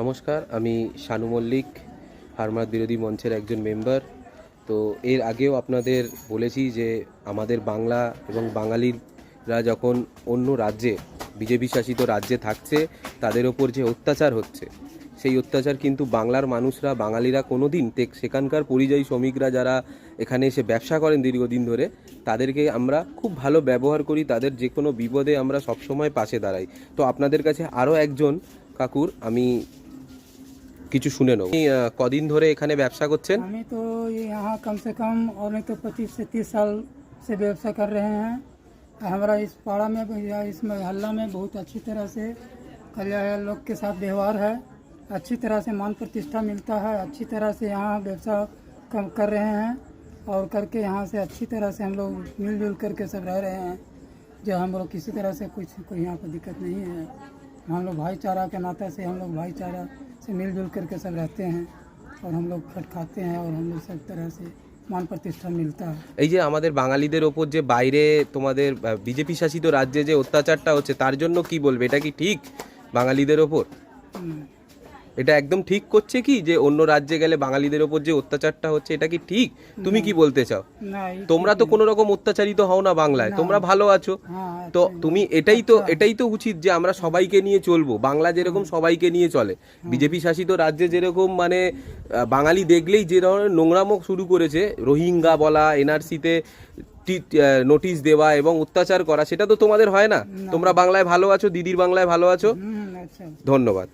নমস্কার, আমি শানু মল্লিক ফার্মার বিরোধী মঞ্চের একজন মেম্বার। তো এর আগেও আপনাদের বলেছি যে আমাদের বাংলা এবং বাঙালিরা যখন অন্য রাজ্যে, বিজেপি শাসিত রাজ্যে থাকছে, তাদের ওপর যে অত্যাচার হচ্ছে, সেই অত্যাচার কিন্তু বাংলার মানুষরা, বাঙালিরা কোনো দিন সেখানকার পরিযায়ী শ্রমিকরা যারা এখানে এসে ব্যবসা করেন দীর্ঘদিন ধরে, তাদেরকে আমরা খুব ভালো ব্যবহার করি, তাদের যে কোনো বিপদে আমরা সবসময় পাশে দাঁড়াই। তো আপনাদের কাছে আরও একজন কাকুর, আমি কিছু শুনে নেব আপনি, আহ, কদিন ধরে এখানে ব্যবসা করছেন हमें तो ये यहाँ कम से कम और नहीं तो पच्चीस से तीस साल से व्यवसाय कर रहे हैं हमारा इस पाड़ा में या इस मोहल्ला में बहुत अच्छी तरह से कल्याण लोग के साथ व्यवहार है अच्छी तरह से मान प्रतिष्ठा मिलता है अच्छी तरह से यहाँ व्यवसाय कम कर रहे हैं और करके यहाँ से अच्छी तरह से हम लोग मिलजुल करके सब रह रहे हैं जो हम लोग किसी तरह से कुछ कोई यहाँ पर दिक्कत नहीं है हम लोग भाईचारा के नाते से हम लोग भाईचारा से मिलजुल करके सब रहते हैं और हम लोग खट खाते हैं और हम लोग सब तरह से मान प्रतिष्ठा मिलता है এই যে আমাদের বাঙালিদের ওপর যে বাইরে তোমাদের বিজেপি শাসিত রাজ্যে যে অত্যাচারটা হচ্ছে তার জন্য কি বলবে এটা কি ঠিক বাঙালিদের ওপর हम्म, এটা একদম ঠিক করছে কি? যে অন্য রাজ্যে গেলে বাঙালিদের ওপর যে অত্যাচারটা হচ্ছে এটা কি ঠিক? তুমি কি বলতে চাও? তোমরা তো কোনো রকম অত্যাচারিত হও না বাংলায় তোমরা ভালো আছো। তো তুমি এটাই তো এটাই তো উচিত যে আমরা সবাইকে নিয়ে চলবো। বাংলা যেরকম সবাইকে নিয়ে চলে। বিজেপি শাসিত রাজ্যে যেরকম মানে বাঙালি দেখলেই যে ধরনের নোংরামক শুরু করেছে রোহিঙ্গা বলা এনআরসিতে নোটিশ দেওয়া এবং অত্যাচার করা সেটা তো তোমাদের হয় না। তোমরা বাংলায় ভালো আছো দিদির বাংলায় ভালো আছো। ধন্যবাদ।